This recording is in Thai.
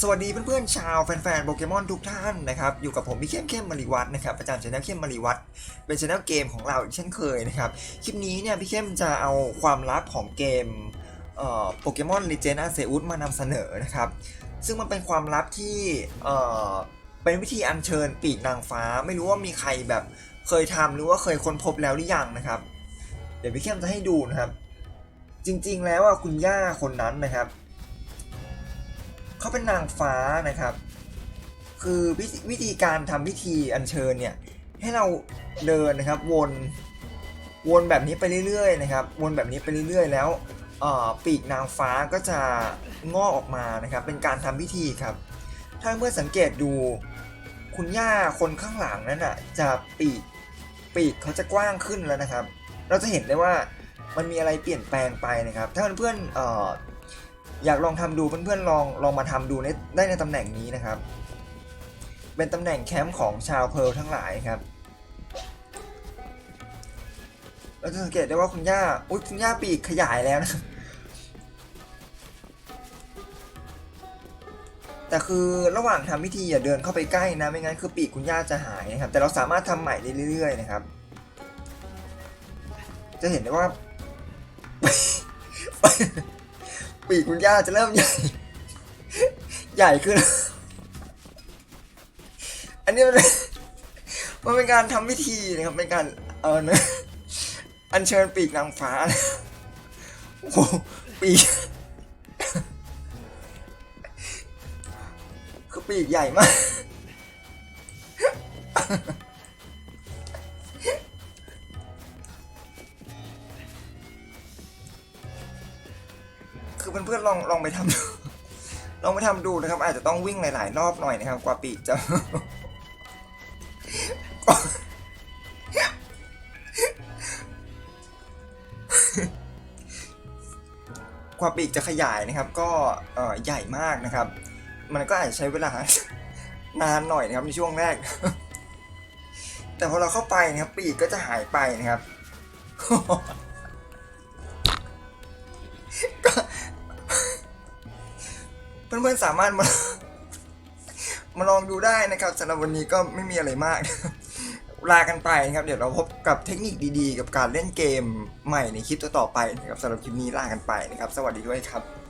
สวัสดีเพื่อนๆชาวแฟนๆโปเกมอนทุกท่านนะครับอยู่กับผมพี่เข้มเข้มมาริวัฒน์นะครับประจำช anel เข้มมาริวัฒน์เป็นช anel เกมของเราอีกเช่นเคยนะครับคลิปนี้เนี่ยพี่เข้มจะเอาความลับของเกมโปเกมอนลีเจนอาเซอุสมานำเสนอนะครับซึ่งมันเป็นความลับที่เป็นวิธีอัญเชิญปีกนางฟ้า ไม่รู้ว่ามีใครแบบเคยทำหรือว่าเคยค้นพบแล้วหรือยังนะครับ เดี๋ยวพี่เข้มจะให้ดูนะครับ จริงๆแล้วคุณย่าคนนั้นนะครับ เขาเป็นนางฟ้านะครับ คือวิธีวิธีการทำพิธีอัญเชิญเนี่ยให้เราเดินนะครับวนวนแบบนี้ไปเรื่อยๆนะครับวนแบบนี้ไปเรื่อยๆ แล้วปีกนางฟ้าก็จะงอกออกมานะครับ เป็นการทำพิธีครับ ถ้าเมื่อสังเกตดูคุณย่าคนข้างหลังนั้นอะจะปีกปีกเขาจะกว้างขึ้นแล้วนะครับ เราจะเห็นได้ว่ามันมีอะไรเปลี่ยนแปลงไปนะครับ ถ้าเพื่อนๆเอยากลองทำดูเพื่อนๆลองลองมาทำดูได้ในตำแหน่งนี้นะครับ เป็นตำแหน่งแคมป์ของชาวเพลทั้งหลายครับเราจะสังเกตได้ว่าคุณย่าอุ๊ยคุณย่าปีกขยายแล้วนะแต่คือระหว่างทำพิธีอย่าเดินเข้าไปใกล้นะไม่งั้นคือปีกคุณย่าจะหายนะครับ แต่เราสามารถทำใหม่ได้เรื่อยๆนะครับ จะเห็นได้ว่า ปีกคุณย่าจะเริ่มใหญ่ใหญ่ขึ้น อันนี้มันมันเป็นการทำพิธีนะครับเป็นการเออนะอัญเชิญปีกนางฟ้านะโอ้โหปีกคือปีกใหญ่มาก เพื่อนๆลองลองไปทำดูลองไปทำดูนะครับ อาจจะต้องวิ่งหลาย ๆ รอบหน่อยนะครับ กว่าปีจะกว่าปีกจะขยายนะครับ ก็เออใหญ่มากนะครับ มันก็อาจจะใช้เวลานานหน่อยนะครับในช่วงแรก แต่พอเราเข้าไปนะครับ ปีกก็จะหายไปนะครับ เพื่อนๆสามารถมา มาลองดูได้นะครับสำหรับวันนี้ก็ไม่มีอะไรมาก ลากันไปนะครับ เดี๋ยวเราพบกับเทคนิคดีๆ กับการเล่นเกมใหม่ในคลิปต่อๆไปนะครับสำหรับคลิปนี้ลากันไปนะครับ สวัสดีด้วยครับ